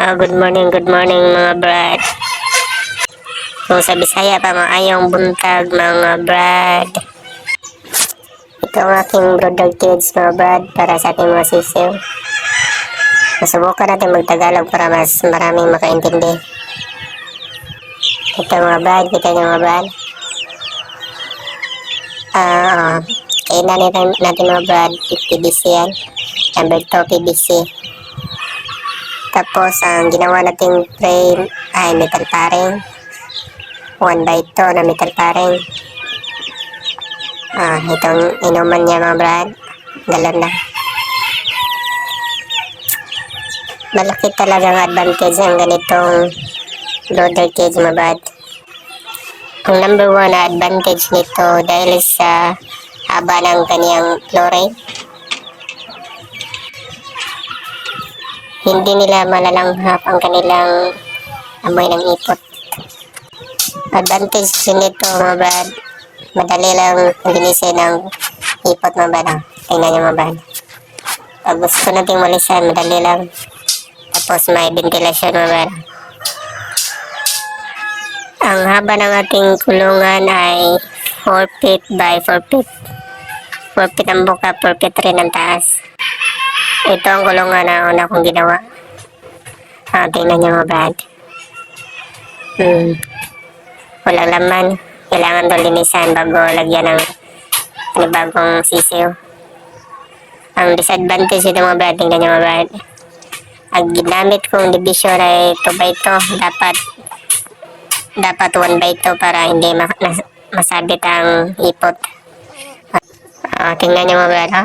Ah, good morning, good morning mga brad. Kung sa Bisaya pa maayong buntag mga brad. Ito ang aking brother kids mga brad para sa ating mga sisiw. Masubukan natin magtagalog para mas maraming makaintindi. Ito mga brad, kita niyo mga brad. Ah, kainan natin, natin mga brad, PBC yan. Number 2 PBC. Tapos, ang ginawa nating frame ay metal paring. 1 by 2 na metal paring. Ah, itong inuman niya mga brad. Galon na. Malaki talagang advantage ang ganitong loader cage mga brad. Ang number one na advantage nito dahil sa haba ng kaniyang flow hindi nila malalanghap ang kanilang amoy ng ipot. Advantage nito mga brad. Madali lang linisin ng ipot mga brad. ah. Tingnan nyo mga brad. Pag gusto nating malisan, madali lang. Tapos may ventilasyon mga brad. Ang haba ng ating kulungan ay 4 feet by 4 feet. 4 feet ang buka, 4 feet rin ang taas. Ito ang kulungan na una kong ginawa. Ah, tingnan niyo mga brad. Hmm. Walang laman. Kailangan doon linisan bago lagyan ng panibagong sisiw. Ang disadvantage ito mga brad, tingnan niyo mga brad. Ang ginamit kong division ay 2 by 2. Dapat dapat 1 by 2 para hindi ma- masabit ang ipot. Ah, tingnan niyo mga brad, ha?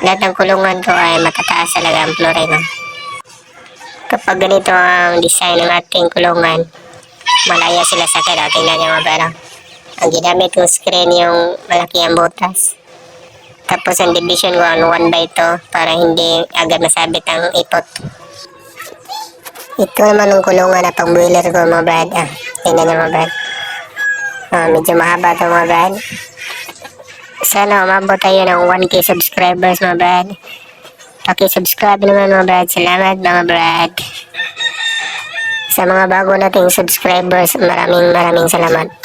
Lahat ng kulungan ko ay matataas talaga ang florina. Kapag ganito ang design ng ating kulungan, malaya sila sa akin. O, tingnan niyo mga pera. Ang ginamit kong screen yung malaki ang butas. Tapos ang division ko ang 1 by 2 para hindi agad masabit ang ipot. Ito naman ang kulungan na pang boiler ko mga brad. Ah, tingnan niyo mga brad. Ah, medyo mahaba ito mga brad. Sana umabot tayo ng 1k subscribers mga brad. Paki-subscribe naman mga brad. Salamat mga brad. Sa mga bago nating subscribers, maraming maraming salamat.